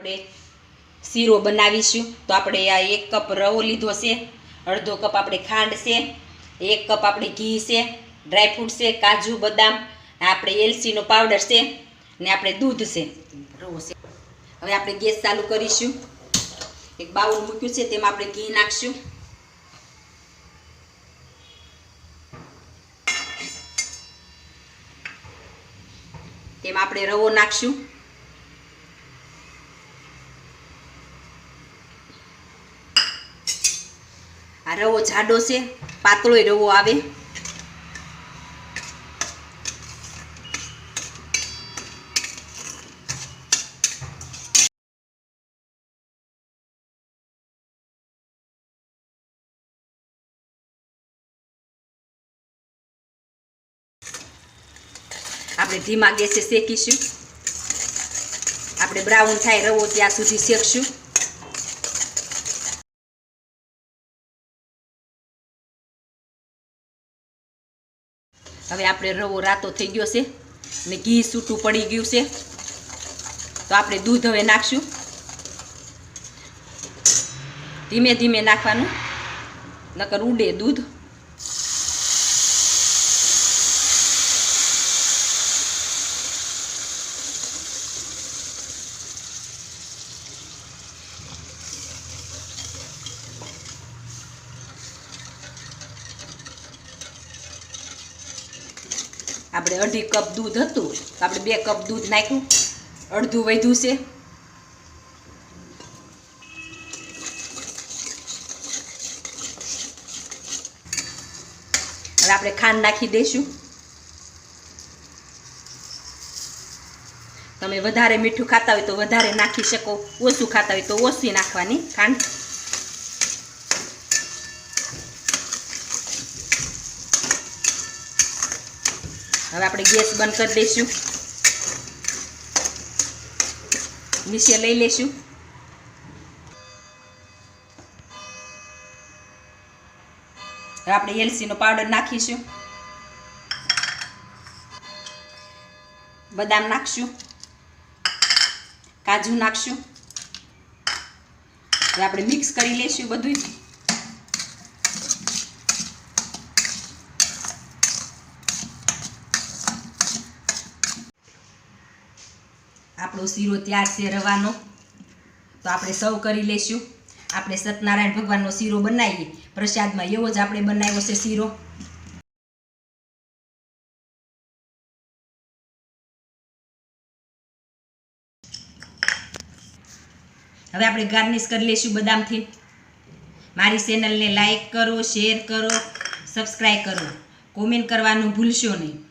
આપણે શીરો બનાવીશું. તો આપણે આ એક કપ રવો લીધો છે. અડધો કપ આપણે ખાંડ છે. એક કપ આપણે ઘી છે. ડ્રાયફ્રૂટ છે, કાજુ, બદામ. આપણે એલસીનો પાવડર છે ને આપણે દૂધ છે. રવો છે. હવે આપણે ગેસ ચાલુ કરીશું. એક બાઉલ મૂક્યું છે, તેમાં આપણે ઘી નાખશું. તેમાં આપણે રવો નાખશું. આ રવો જાડો છે, પાતળોય રવો આવે. આપણે ધીમા ગેસે શેકીશું. આપણે બ્રાઉન થાય રવો ત્યાં સુધી શેકશું. હવે આપણે રવો રાતો થઈ ગયો છે ને ઘી છૂટું પડી ગયું છે. તો આપણે દૂધ હવે નાખશું. ધીમે ધીમે નાખવાનું. નકર ઉડે દૂધ. આપણે અઢી કપ દૂધ હતું. તો આપણે બે કપ દૂધ નાખ્યું. અડધું વધ્યું છે. હવે આપણે ખાંડ નાખી દઈશું. તમે વધારે મીઠું ખાતા હોય તો વધારે નાખી શકો. ઓછું ખાતા હોય તો ઓછી નાખવાની ખાંડ. હવે આપણે ગેસ બંધ કરી દઈશું. મિશ્ર લઈ લેશું હવે આપણે એલસીનો પાવડર નાખીશું. બદામ નાખશું. કાજુ નાખશું. હવે આપણે મિક્સ કરી લઈશું બધું આપણો શીરો તૈયાર છે રવાનો. તો આપણે સર્વ કરી લઈશું આપણે સત્યનારાયણ ભગવાનનો શીરો બનાવીએ. પ્રસાદમાં એવો જ આપણે બનાવ્યો છે શીરો. હવે આપણે ગાર્નિશ કરી લઈશું બદામથી. મારી ચેનલને લાઈક કરો, શેર કરો સબસ્ક્રાઈબ કરો. કોમેન્ટ કરવાનું ભૂલશો નહીં.